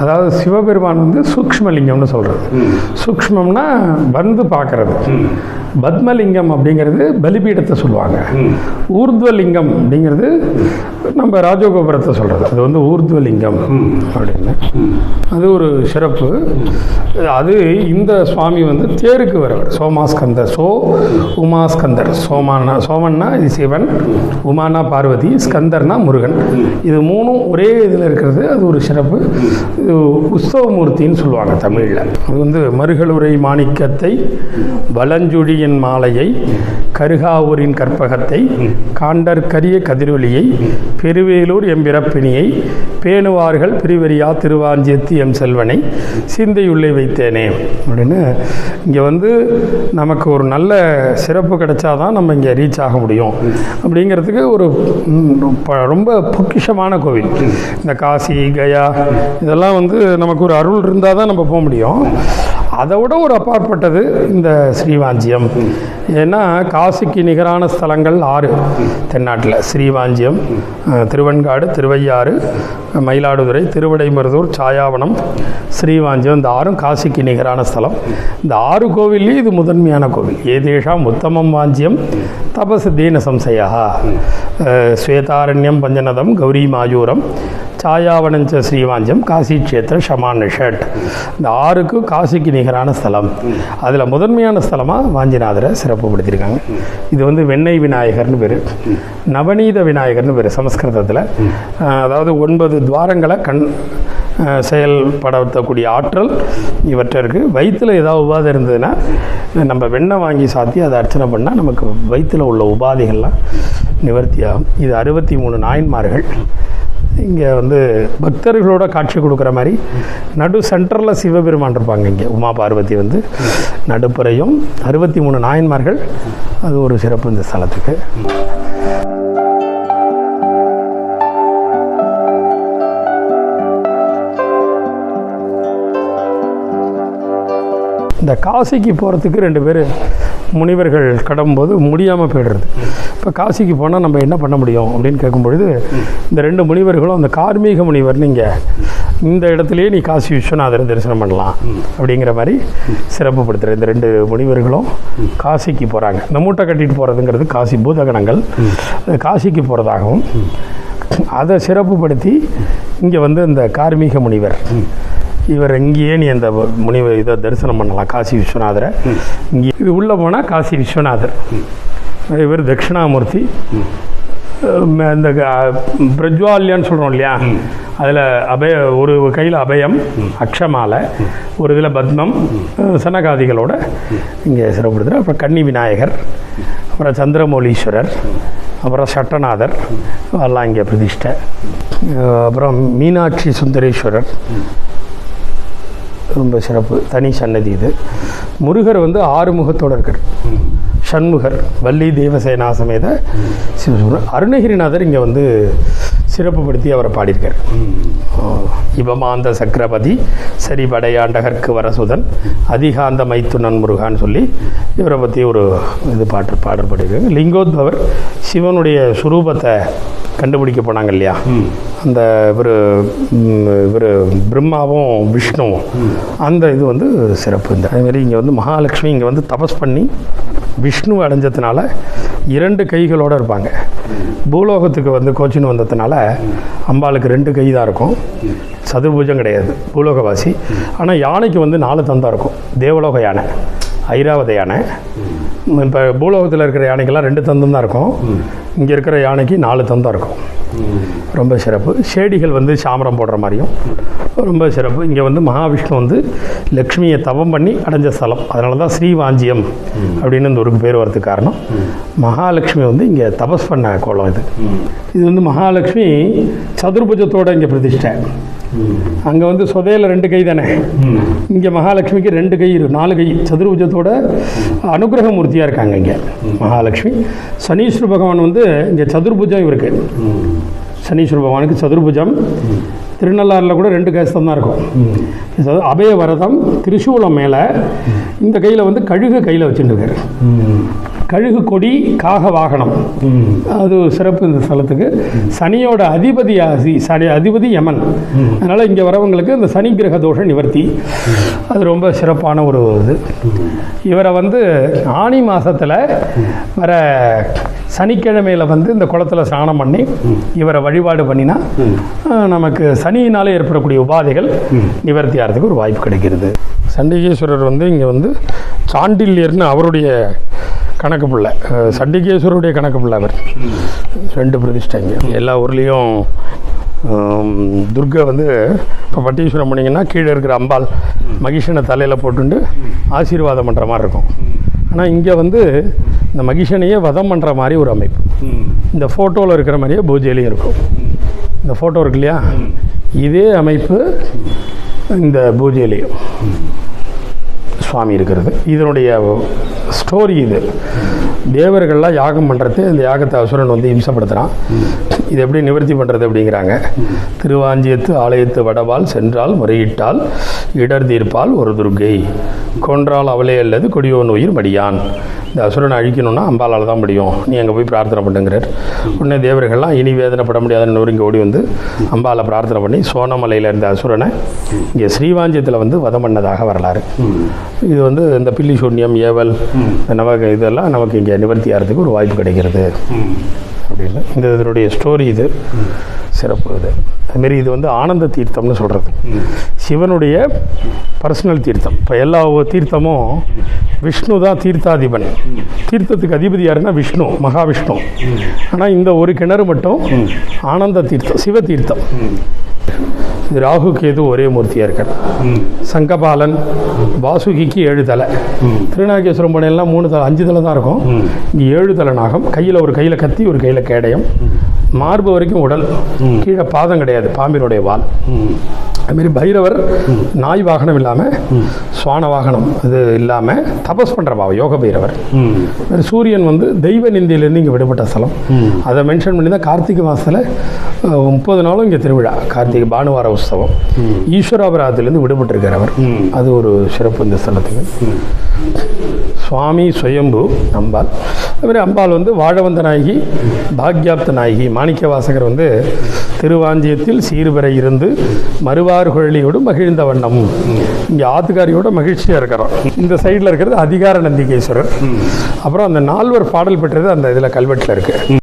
அதாவது சிவபெருமான் வந்து சூக்ஷ்மலிங்கம்னு சொல்கிறது சூக்ஷ்மம்னா வந்து பார்க்கறது. பத்மலிங்கம் அப்படிங்கிறது பலிபீடத்தை சொல்லுவாங்க. ஊர்துவலிங்கம் அப்படிங்கிறது நம்ம ராஜகோபுரத்தை சொல்கிறது அது வந்து ஊர்துவலிங்கம் அப்படின்னு. அது ஒரு சிறப்பு. அது இந்த சுவாமி வந்து தேருக்கு வரவர். சோமாஸ்கந்தர் சோ உமாஸ்கந்தர். சோமானா சோமன்னா இது சிவன் உமானா பார்வதி ஸ்கந்தர்னா முருகன். இது மூணும் ஒரே இதில் இருக்கிறது. அது ஒரு சிறப்பு. இது உற்சவமூர்த்தின்னு சொல்லுவாங்க தமிழில். அது வந்து மருகலுரை மாணிக்கத்தை வலஞ்சுழியின் மாலையை கருகாவூரின் கற்பகத்தை காண்டர் கரிய கதிரொலியை பெருவேலூர் எம்பிறப்பினியை பேணுவார்கள் பிரிவரியா திருவாஞ்சியத்து எம் செல்வனை சிந்தையுள்ளே வைத்தேனே. அப்படின்னு இங்கே வந்து நமக்கு ஒரு நல்ல சிறப்பு கிடைச்சாதான் நம்ம இங்கே ரீச் ஆக முடியும். அப்படிங்கிறதுக்கு ஒரு ப- ரொம்ப பொக்கிஷமான கோவில். இந்த காசி கயா இதெல்லாம் வந்து நமக்கு ஒரு அருள் இருந்தால் தான் நம்ம போக முடியும். அதை விட ஒரு அப்பாற்பட்டது இந்த ஸ்ரீவாஞ்சியம். ஏன்னா காசிக்கு நிகரான ஸ்தலங்கள் ஆறு. தென்னாட்டில் ஸ்ரீவாஞ்சியம் திருவெண்காடு திருவையாறு மயிலாடுதுறை திருவிடைமருதூர் சாயாவனம் ஸ்ரீவாஞ்சியம் இந்த ஆறும் காசிக்கு நிகரான ஸ்தலம். இந்த ஆறு கோவில்லையும் இது முதன்மையான கோவில். ஏதேஷாம் உத்தமம் வாஞ்சியம் தபசு தீன சம்சயா ஸ்வேதாரண்யம் பஞ்சநதம் கௌரி மாயூரம் சாயாவனஞ்ச ஸ்ரீவாஞ்சம் காசி கஷேத்திர ஷமான் ஷட் இந்த ஆறுக்கு காசிக்கு நிகரான ஸ்தலம். அதில் முதன்மையான ஸ்தலமாக வாஞ்சிநாதரை சிறப்புப்படுத்தியிருக்காங்க இது வந்து வெண்ணெய் விநாயகர்னு பேர். நவநீத விநாயகர்னு பேர் சமஸ்கிருதத்தில். அதாவது ஒன்பது துவாரங்களை கண் செயல்படுத்தக்கூடிய ஆற்றல் இவற்றை இருக்குது வயிற்றில் ஏதாவது உபாதை இருந்ததுன்னா நம்ம வெண்ணெய் வாங்கி சாத்தி அதை அர்ச்சனை பண்ணால் நமக்கு வயிற்றில் உள்ள உபாதைகள்லாம் நிவர்த்தியாகும். இது அறுபத்தி மூணு நாயன்மார்கள். இங்கே வந்து பக்தர்களோட காட்சி கொடுக்குற மாதிரி நடு சென்டரில் சிவபெருமான் இருப்பாங்க இங்கே. உமா பார்வதி வந்து நடுப்புறையும் அறுபத்தி மூணு நாயன்மார்கள். அது ஒரு சிறப்பு இந்த ஸ்தலத்துக்கு. இந்த காசிக்கு போகிறதுக்கு ரெண்டு பேர் முனிவர்கள் கடம்போது முடியாமல் போயிடுறது. இப்போ காசிக்கு போனால் நம்ம என்ன பண்ண முடியும் அப்படின்னு கேட்கும்பொழுது இந்த ரெண்டு முனிவர்களும் அந்த கார்மீக முனிவர் நீங்கள் இந்த இடத்துலையே நீ காசி விஸ்வநாதரை தரிசனம் பண்ணலாம் அப்படிங்கிற மாதிரி சிறப்புப்படுத்துகிற இந்த ரெண்டு முனிவர்களும் காசிக்கு போகிறாங்க இந்த மூட்டை கட்டிட்டு போகிறதுங்கிறது காசி பூதகணங்கள். அது காசிக்கு போகிறதாகவும் அதை சிறப்புப்படுத்தி இங்கே வந்து இந்த கார்மீக முனிவர் இவர் இங்கேயே நீ அந்த முனிவர் இதை தரிசனம் பண்ணலாம் காசி விஸ்வநாதரை. இங்கே இது உள்ளே போனால் காசி விஸ்வநாதர். இவர் தட்சிணாமூர்த்தி. இந்த க- பிரஜ்வால்யான்னு சொல்கிறோம் இல்லையா? அதில் அபய ஒரு கையில் அபயம் அக்ஷமாலை ஒரு இதில் பத்மம் சனகாதிகளோட இங்கே சிறப்படுத்துகிறார் அப்புறம் கன்னி விநாயகர் அப்புறம் சந்திரமௌலீஸ்வரர் அப்புறம் சட்டநாதர் எல்லாம் இங்கே பிரதிஷ்டை. அப்புறம் மீனாட்சி சுந்தரேஸ்வரர். ரொம்ப சிறப்பு. தனி சன்னதி இது. முருகர் வந்து ஆறுமுக முகத்தோடு இருக்கார். சண்முகர் வள்ளி தேவசேனா சமேத. சிவசுமர் அருணகிரிநாதர் இங்கே வந்து சிறப்புப்படுத்தி அவரை பாடியிருக்கார். இவமாந்த சக்கரபதி சரிபடையாண்டகர்க்கு வரசுதன் அதிகாந்த மைத்துனன் முருகான்னு சொல்லி இவரை பற்றி ஒரு இது பாட்டு பாடல் பாடியிருக்காங்க. லிங்கோத்பவர் சிவனுடைய சுரூபத்தை கண்டுபிடிக்க போனாங்க இல்லையா? அந்த இவர் இவர் பிரம்மாவும் விஷ்ணுவும். அந்த இது வந்து சிறப்பு. இந்த அதேமாரி இங்கே வந்து மகாலட்சுமி இங்கே வந்து தபஸ் பண்ணி விஷ்ணு அடைஞ்சதுனால இரண்டு கைகளோடு இருப்பாங்க. பூலோகத்துக்கு வந்து கோச்சின்னு வந்ததுனால அம்பாளுக்கு ரெண்டு கை தான் இருக்கும். சதுர்பூஜம் கிடையாது பூலோகவாசி. ஆனால் யானைக்கு வந்து நாலு தந்தம் இருக்கும். தேவலோக யானை ஐராவத யானை. இப்போ பூலோகத்தில் இருக்கிற யானைக்கெல்லாம் ரெண்டு தந்தம் தான் இருக்கும். இங்கே இருக்கிற யானைக்கு நாலு தந்தம் இருக்கும். ரொம்ப சிறப்பு. ஷேடிகள் வந்து சாமரம் போடுற மாதிரியும் ரொம்ப சிறப்பு. இங்கே வந்து மகாவிஷ்ணு வந்து லக்ஷ்மியை தவம் பண்ணி அடைஞ்ச ஸ்தலம். அதனால தான் ஸ்ரீவாஞ்சியம் அப்படின்னு இந்த ஊருக்கு பேர் வரதுக்கு காரணம். மகாலட்சுமி வந்து இங்கே தபஸ் பண்ண கோலம் இது. இது வந்து மகாலட்சுமி சதுர்புஜத்தோட இங்கே பிரதிஷ்டை. அங்கே வந்து சொதையில் ரெண்டு கை தானே? இங்கே மகாலட்சுமிக்கு ரெண்டு கை இருக்கு நாலு கை. சதுர்புஜத்தோட அனுகிரக மூர்த்தியாக இருக்காங்க இங்கே மகாலட்சுமி. சனீஸ்வர பகவான் வந்து இங்கே சதுர்புஜம் இவருக்கு. சனீஸ்வர பகவானுக்கு சதுர்புஜம். திருநள்ளாறில் கூட ரெண்டு கஸ்தம் தான் இருக்கும். அபய வரதம் திரிசூலம் மேலே இந்த கையில் வந்து கழுகு கையில் வச்சுட்டு இருக்காரு. கழுகு கொடி காக வாகனம். அது சிறப்பு இந்த ஸ்தலத்துக்கு. சனியோட அதிபதி ஆசி சனி அதிபதி யமன். அதனால் இங்கே வரவங்களுக்கு இந்த சனி கிரக தோஷ நிவர்த்தி. அது ரொம்ப சிறப்பான ஒரு இது. இவரை வந்து ஆனி மாதத்தில் வர சனிக்கிழமையில் வந்து இந்த குளத்துல ஸ்நானம் பண்ணி இவரை வழிபாடு பண்ணினா நமக்கு சனியினால் ஏற்படக்கூடிய உபாதைகள் நிவர்த்தி ஆகிறதுக்கு ஒரு வாய்ப்பு கிடைக்கிறது. சண்டிகேஸ்வரர் வந்து இங்கே வந்து சாண்டில்யர்னு அவருடைய கணக்கு பிள்ளை. சண்டிகேஸ்வருடைய கணக்கு பிள்ளை அவர். ரெண்டு பிரதிஷ்டைங்க. எல்லா ஊர்லேயும் துர்கா வந்து இப்போ பட்டீஸ்வரம் போனீங்கன்னா கீழே இருக்கிற அம்பாள் மகிஷனை தலையில் போட்டுண்டு ஆசீர்வாதம் பண்ணுற மாதிரி இருக்கும். ஆனால் இங்கே வந்து இந்த மகிஷனையே வதம் பண்ணுற மாதிரி ஒரு அமைப்பு. இந்த ஃபோட்டோவில் இருக்கிற மாதிரியே பூஜையிலையும் இருக்கும். இந்த ஃபோட்டோ இருக்கு இல்லையா? இதே அமைப்பு இந்த பூஜையிலையும். சுவாமி இருக்கிறது. இதனுடைய ஸ்டோரி இது தேவர்கள்லாம் யாகம் பண்ணுறது இந்த யாகத்தை அசுரன் வந்து இம்சப்படுத்துகிறான் இது எப்படி நிவர்த்தி பண்ணுறது அப்படிங்கிறாங்க. திருவாஞ்சியத்து ஆலயத்து வடவால் சென்றால் முறையிட்டால் இடர் தீர்ப்பால் ஒரு துர்க்கை கொன்றால் அவளே அல்லது கொடியோன் உயிர் மடியான். இந்த அசுரனை அழிக்கணும்னா அம்பாலால் தான் முடியும். நீ அங்கே போய் பிரார்த்தனை பண்ணுங்கிறார். உடனே தேவர்கள்லாம் இனி வேதனைப்பட முடியாதுன்னு இங்கே ஓடி வந்து அம்பாலை பிரார்த்தனை பண்ணி சோனமலையில் இருந்த அசுரனை இங்கே ஸ்ரீவாஞ்சியத்தில் வந்து வதம் பண்ணதாக வரலாறு. இது வந்து இந்த பில்லி சூன்யம் ஏவல் நமக்கு நவக இதெல்லாம் நமக்கு இங்கே நிவர்த்தி ஆகிறதுக்கு ஒரு வாய்ப்பு கிடைக்கிறது. அப்படின்னு. இந்த இதனுடைய ஸ்டோரி இது. சிறப்பு இது. அதுமாரி இது வந்து ஆனந்த தீர்த்தம்னு சொல்கிறது சிவனுடைய பர்சனல் தீர்த்தம். இப்போ எல்லா தீர்த்தமும் விஷ்ணு தான் தீர்த்தாதிபன். தீர்த்தத்துக்கு அதிபதி யாருன்னா விஷ்ணு மகாவிஷ்ணு. ஆனால் இந்த ஒரு கிணறு மட்டும் ஆனந்த தீர்த்தம் சிவ தீர்த்தம். இது ராகு கேது ஒரே மூர்த்தியாக இருக்கார். சங்கபாலன் வாசுகிக்கு ஏழு தலை. திருநாகேஸ்வரம் பணையெல்லாம் மூணு தலை அஞ்சு தலை தான் இருக்கும். இங்கே ஏழு தலை நாகம். கையில் ஒரு கையில் கத்தி ஒரு கையில் கேடயம். மார்பு வரைக்கும் உடல். கீழே பாதம் கிடையாது பாம்பினுடைய வால். அதுமாரி பைரவர் நாய் வாகனம் இல்லாமல் சுவான வாகனம் இது இல்லாமல் தபஸ் பண்ணுற பாவம் யோக பைரவர். சூரியன் வந்து தெய்வ நிந்தையிலேருந்து இங்கே விடுபட்ட ஸ்தலம். அதை மென்ஷன் பண்ணி தான் கார்த்திகை மாதத்தில் முப்பது நாளும் இங்கே திருவிழா கார்த்திகை பானுவார உற்சவம். ஈஸ்வராபராதத்துலேருந்து அவர். அது ஒரு சிறப்பு இந்த ஸ்தலத்துக்கு. சுவாமி சுயம்பு அம்பாள். அதுமாதிரி அம்பாள் வந்து வாழவந்த நாயகி பாக்யாப்த நாயகி மாணிக்க வாசகர் வந்து திருவாஞ்சியத்தில் சீர்வரை இருந்து மறுவாறு குழலியோடு மகிழ்ந்த வண்ணம். இங்கே ஆத்துக்காரியோட மகிழ்ச்சியாக இருக்கிறோம் இந்த சைடில் இருக்கிறது அதிகார நந்திகேஸ்வரர். அப்புறம் அந்த நால்வர் பாடல் பெற்றது அந்த இதில் கல்வெட்டில் இருக்குது